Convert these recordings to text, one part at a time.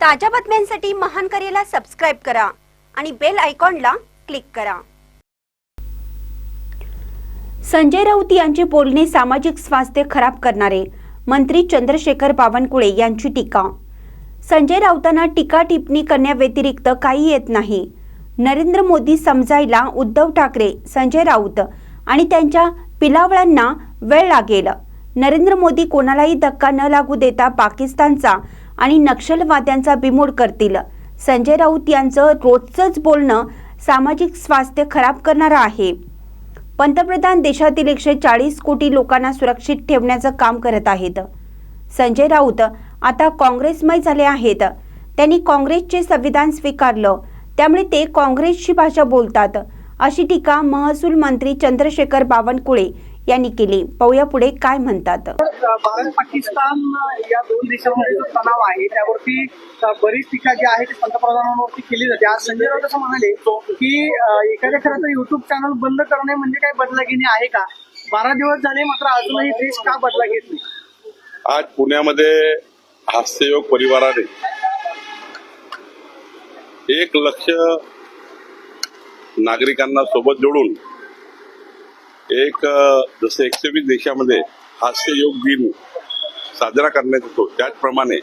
ताज्या बातम्यांसाठी महान करेला सबस्क्राईब करा आणि बेल आयकॉनला क्लिक करा. संजय राऊत यांचे बोलणे सामाजिक स्वास्थ्य खराब करणारे मंत्री चंद्रशेखर बावनकुळे यांची टीका. संजय राऊतांना टीका टिप्पणी करण्याव्यतिरिक्त काही येत नाही. नरेंद्र मोदी समजायला उद्धव ठाकरे संजय राऊत आणि त्यांच्या पिलावळांना वेळ लागेल. नरेंद्र मोदी कोणालाही धक्का न लागू देता पाकिस्तानचा आणि नक्षलवाद्यांचा बिमोड करतील. संजय राऊत यांचं रोजचंच बोलणं सामाजिक स्वास्थ्य खराब करणारं आहे. पंतप्रधान देशातील एकशे चाळीस कोटी लोकांना सुरक्षित ठेवण्याचं काम करत आहेत. संजय राऊत आता काँग्रेसमय झाले आहेत. त्यांनी काँग्रेसचे संविधान स्वीकारलं. त्यामुळे ते काँग्रेसची भाषा बोलतात. अशी टीका महसूल मंत्री चंद्रशेखर बावनकुळे यांनी केली. पाहूया पुढे काय म्हणतात. भारत पाकिस्तान या दोन देशांमध्ये जो तणाव आहे त्यावरती बरीच टीका जी आहे ती पंतप्रधानांवरती केली जाते. आज संजय राऊत असं म्हणाले की एखाद्या खरं युट्यूब चॅनल बंद करणे म्हणजे काय बदला घेणे आहे का? बारा दिवस झाले मात्र अजूनही देश का बदला घेत नाही? आज पुण्यामध्ये हास्ययोग परिवाराने एक लक्ष नागरिकांना सोबत जोडून एक जसं एकशे वीस देशामध्ये हास्ययोग दिन साजरा करण्यात येतो. त्याचप्रमाणे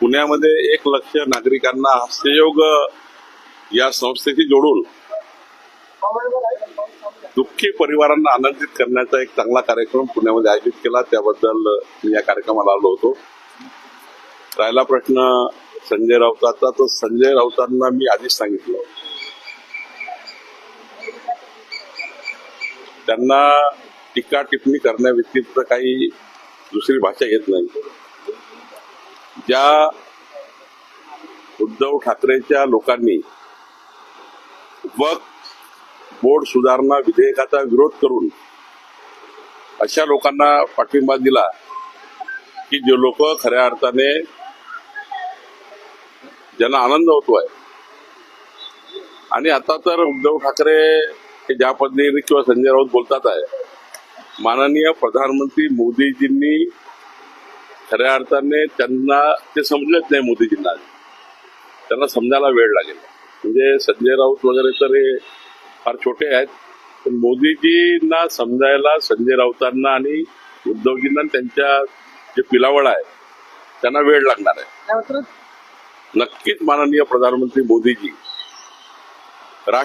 पुण्यामध्ये एक लक्ष नागरिकांना हास्ययोग या संस्थेशी जोडून दुःखी परिवारांना आनंदित करण्याचा एक चांगला कार्यक्रम पुण्यामध्ये आयोजित केला. त्याबद्दल मी या कार्यक्रमाला आलो होतो. राहिला प्रश्न संजय राऊताचा. तर संजय राऊतांना मी आधीच सांगितलं. त्यांना टीका टिप्पणी करण्याव्यतिरिक्त काही दुसरी भाषा येत नाही. ज्या उद्धव ठाकरेच्या लोकांनी वक्फ बोर्ड सुधारणा विधेयकाचा विरोध करून अशा लोकांना पाठिंबा दिला की जे लोक खऱ्या अर्थाने ज्यांना आनंद होतोय. आणि आता तर उद्धव ठाकरे हे ज्या पद्धतीने किंवा संजय राऊत बोलतात आहे. माननीय प्रधानमंत्री मोदीजींनी खऱ्या अर्थाने त्यांना ते समजत नाही मोदीजींना. त्यांना समजायला वेळ लागेल. म्हणजे संजय राऊत वगैरे तर हे फार छोटे आहेत. पण मोदीजींना समजायला संजय राऊतांना आणि उद्धवजींना आणि त्यांच्या जे पिलावळ आहे त्यांना वेळ लागणार आहे. नक्कीच माननीय प्रधानमंत्री मोदीजी